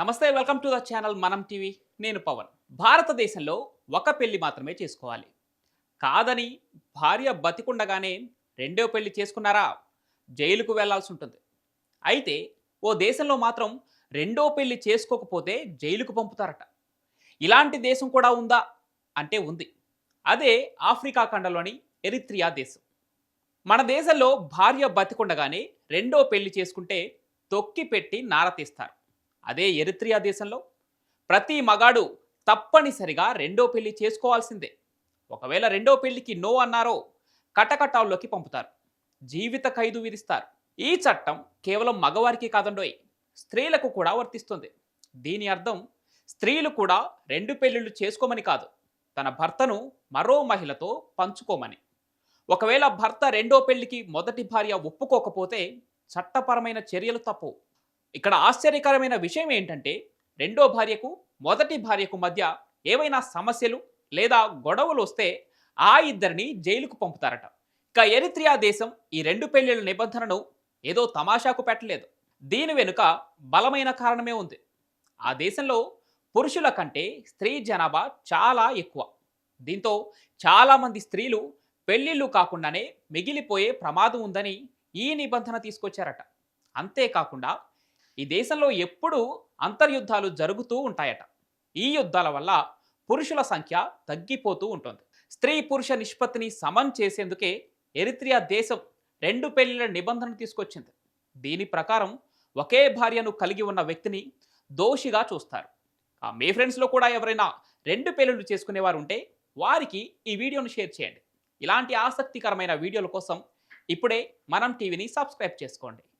నమస్తే welcome to the channel Manam TV. నేను పవన్. భారతదేశంలో ఒక పెళ్ళి మాత్రమే చేసుకోవాలి. కాదని భార్య బతికుండగానే రెండో పెళ్ళి చేసుకున్నారా? జైలుకు వెళ్ళాల్సి ఉంటుంది. అయితే ఓ దేశంలో మాత్రం రెండో పెళ్ళి చేసుకోకపోతే జైలుకు పంపుతారట. ఇలాంటి దేశం కూడా ఉందా? అంటే ఉంది. అదే ఆఫ్రికా ఖండలోని ఎరిత్రియా దేశం. మన దేశంలో భార్య బతికుండగానే రెండో పెళ్ళి చేసుకుంటే తొక్కి పెట్టి నారతీస్తారు అదే ఎరిత్రియా దేశంలో ప్రతి మగాడు తప్పనిసరిగా రెండో పెళ్ళి చేసుకోవాల్సిందే. ఒకవేళ రెండో పెళ్ళికి నో అన్నారో కటకటాల్లోకి పంపుతారు. జీవిత ఖైదు విధిస్తారు. ఈ చట్టం కేవలం మగవారికి కాదండోయ్ స్త్రీలకు కూడా వర్తిస్తుంది. దీని అర్థం స్త్రీలు కూడా రెండు పెళ్ళిళ్ళు చేసుకోమని కాదు తన భర్తను మరో మహిళతో పంచుకోమని. ఒకవేళ భర్త రెండో పెళ్ళికి మొదటి భార్య ఒప్పుకోకపోతే చట్టపరమైన చర్యలు తప్పు. ఇక్కడ ఆశ్చర్యకరమైన విషయం ఏంటంటే రెండో భార్యకు మొదటి భార్యకు మధ్య ఏవైనా సమస్యలు లేదా గొడవలు వస్తే ఆ ఇద్దరిని జైలుకు పంపుతారట. ఇక ఎరిత్రియా దేశం ఈ రెండు పెళ్ళిళ్ళ నిబంధనను ఏదో తమాషాకు పెట్టలేదు. దీని వెనుక బలమైన కారణమే ఉంది. ఆ దేశంలో పురుషుల కంటే స్త్రీ జనాభా చాలా ఎక్కువ. దీంతో చాలామంది స్త్రీలు పెళ్ళిళ్ళు కాకుండానే మిగిలిపోయే ప్రమాదం ఉందని ఈ నిబంధన తీసుకొచ్చారట. అంతేకాకుండా ఈ దేశంలో ఎప్పుడూ అంతర్యుద్ధాలు జరుగుతూ ఉంటాయట. ఈ యుద్ధాల వల్ల పురుషుల సంఖ్య తగ్గిపోతూ ఉంటుంది. స్త్రీ పురుష నిష్పత్తిని సమం చేసేందుకే ఎరిత్రియా దేశం రెండు పెళ్ళిళ్ళ నిబంధన తీసుకొచ్చింది. దీని ప్రకారం ఒకే భార్యను కలిగి ఉన్న వ్యక్తిని దోషిగా చూస్తారు. ఆ మీ ఫ్రెండ్స్లో కూడా ఎవరైనా రెండు పెళ్ళిళ్ళు చేసుకునేవారు ఉంటే వారికి ఈ వీడియోను షేర్ చేయండి. ఇలాంటి ఆసక్తికరమైన వీడియోల కోసం ఇప్పుడే మనం టీవీని సబ్స్క్రైబ్ చేసుకోండి.